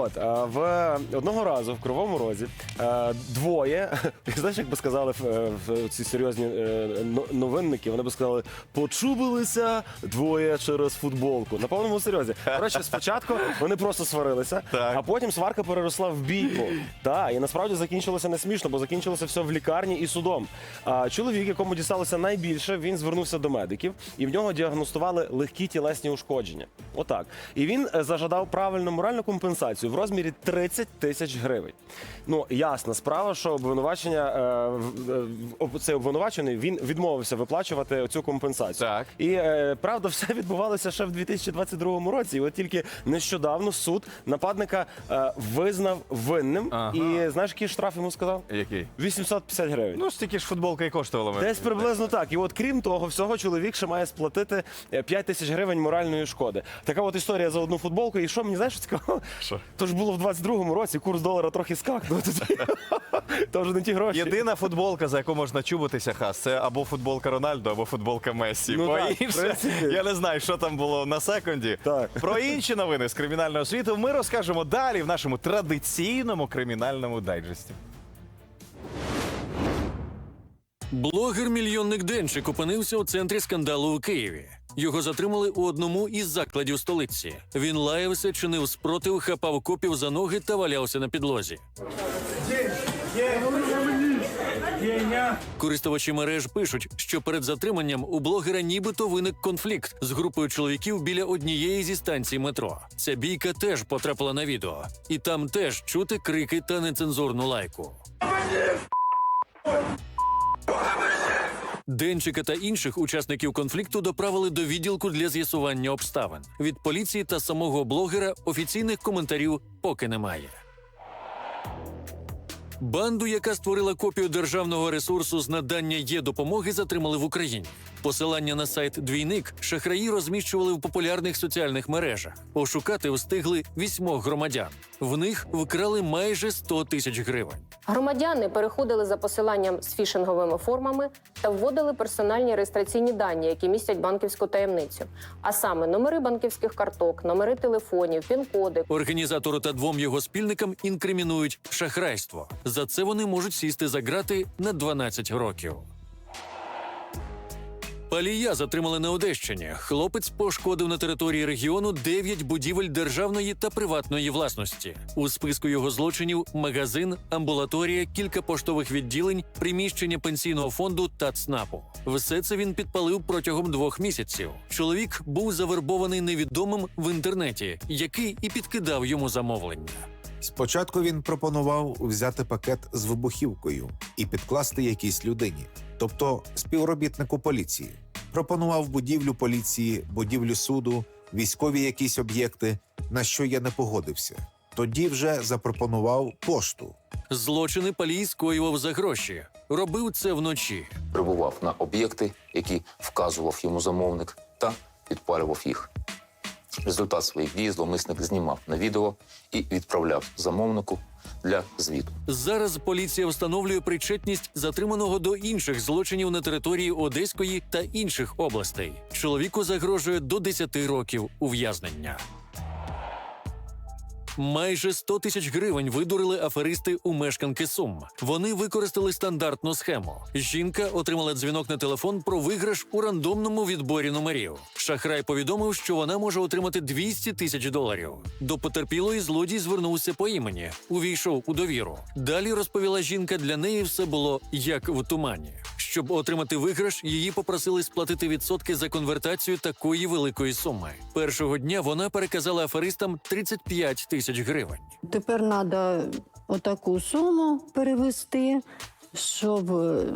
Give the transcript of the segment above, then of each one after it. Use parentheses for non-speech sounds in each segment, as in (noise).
от е, в одного разу в Кривому Розі е, двоє, (laughs) знаєш, як би сказали в, ці серйозні е, новинники, вони би сказали, почубилися двоє через футболку. На повному серйозі. Коротше, спочатку вони просто сварилися, Так. а потім сварка переросла в бійку. Так, і насправді закінчилося не смішно, бо закінчилося все в лікарні і судом. А чоловік, якому дісталося найбільше, він звернувся до медиків, і в нього діагностували легкі тілесні ушкодження. Отак. І він зажадав правильну моральну компенсацію в розмірі 30 тисяч гривень. Ну ясна справа, що обвинувачення е, е, цей обвинувачений він відмовився виплачувати цю компенсацію. Так. І е, правда, все (laughs) відбувалося ще в 2022 році. І от тільки нещодавно суд нападника визнав винним. Ага. І знаєш, який штраф йому сказав? Який? 850 гривень. Ну, стільки ж футболка і коштувала. Десь приблизно так. І от крім того, всього чоловік ще має сплатити е, 5 тисяч гривень моральної шкоди. Така от історія за одну футболку. І що мені знаєш що цікаво? Що? То ж було в 22-му році, курс долара трохи скакнув. (laughs) То вже не ті гроші. Єдина футболка, за яку можна чубитися, хас, це або футболка Рональдо, або футболка Месі. Ну Бо так, в інше, принципі. я не знаю, що там було на секунді. Так. Про інші новини з кримінального світу ми розкажемо далі в нашому традиційному кримінальному дайджесті. Блогер-мільйонник Денчик опинився у центрі скандалу у Києві. Його затримали у одному із закладів столиці. Він лаявся, чинив спротив, хапав копів за ноги та валявся на підлозі. Користувачі мереж пишуть, що перед затриманням у блогера нібито виник конфлікт з групою чоловіків біля однієї зі станцій метро. Ця бійка теж потрапила на відео, і там теж чути крики та нецензурну лайку. Денчика та інших учасників конфлікту доправили до відділку для з'ясування обставин. Від поліції та самого блогера офіційних коментарів поки немає. Банду, яка створила копію державного ресурсу з надання є допомоги, затримали в Україні. Посилання на сайт Двійник шахраї розміщували в популярних соціальних мережах. Ошукати встигли вісьмох громадян. В них вкрали майже 100 тисяч гривень. Громадяни переходили за посиланням з фішинговими формами та вводили персональні реєстраційні дані, які містять банківську таємницю, а саме номери банківських карток, номери телефонів, пін-коди. Організатору та двом його спільникам інкримінують шахрайство. За це вони можуть сісти за ґрати на 12 років. Палія затримали на Одещині. Хлопець пошкодив на території регіону 9 будівель державної та приватної власності. У списку його злочинів магазин, амбулаторія, кілька поштових відділень, приміщення пенсійного фонду та ЦНАПу. Все це він підпалив протягом двох місяців. Чоловік був завербований невідомим в інтернеті, який і підкидав йому замовлення. Спочатку він пропонував взяти пакет з вибухівкою і підкласти якійсь людині, тобто співробітнику поліції. Пропонував будівлю поліції, будівлю суду, військові якісь об'єкти, на що я не погодився. Тоді вже запропонував пошту. Злочини Палій скоював за гроші. Робив це вночі. прибував на об'єкти, які вказував йому замовник, та підпалював їх. Результат своїх дій зловмисник знімав на відео і відправляв замовнику для звіту. Зараз поліція встановлює причетність затриманого до інших злочинів на території Одеської та інших областей. Чоловіку загрожує до 10 років ув'язнення. Майже 100 тисяч гривень видурили аферисти у мешканки Сум. Вони використали стандартну схему. Жінка отримала дзвінок на телефон про виграш у рандомному відборі номерів. Шахрай повідомив, що вона може отримати 200 тисяч доларів. До потерпілої злодій звернувся по імені, увійшов у довіру. Далі розповіла жінка, для неї все було як в тумані. Щоб отримати виграш, її попросили сплатити відсотки за конвертацію такої великої суми. Першого дня вона переказала аферистам 35 тисяч гривень. Тепер треба отаку суму перевести, щоб е,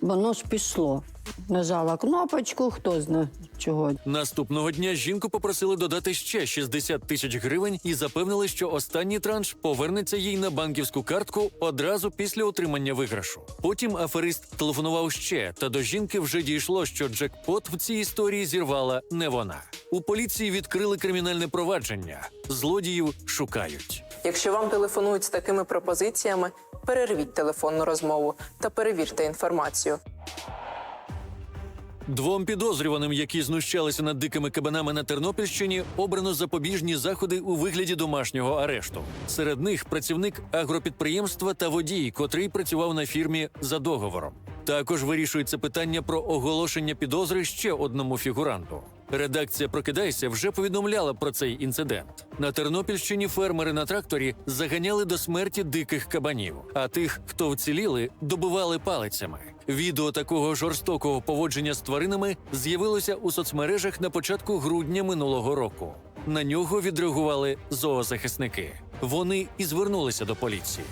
воно ж пішло. Нажала кнопочку, хто знає чого. Наступного дня жінку попросили додати ще 60 тисяч гривень і запевнили, що останній транш повернеться їй на банківську картку одразу після отримання виграшу. Потім аферист телефонував ще, та до жінки вже дійшло, що джекпот в цій історії зірвала не вона. У поліції відкрили кримінальне провадження. Злодіїв шукають. Якщо вам телефонують з такими пропозиціями, перервіть телефонну розмову та перевірте інформацію. Двом підозрюваним, які знущалися над дикими кабанами на Тернопільщині, обрано запобіжні заходи у вигляді домашнього арешту. Серед них працівник агропідприємства та водій, котрий працював на фірмі за договором. Також вирішується питання про оголошення підозри ще одному фігуранту. Редакція Прокидайся вже повідомляла про цей інцидент. На Тернопільщині фермери на тракторі заганяли до смерті диких кабанів, а тих, хто вціліли, добивали палицями. Відео такого жорстокого поводження з тваринами з'явилося у соцмережах на початку грудня минулого року. На нього відреагували зоозахисники. Вони і звернулися до поліції.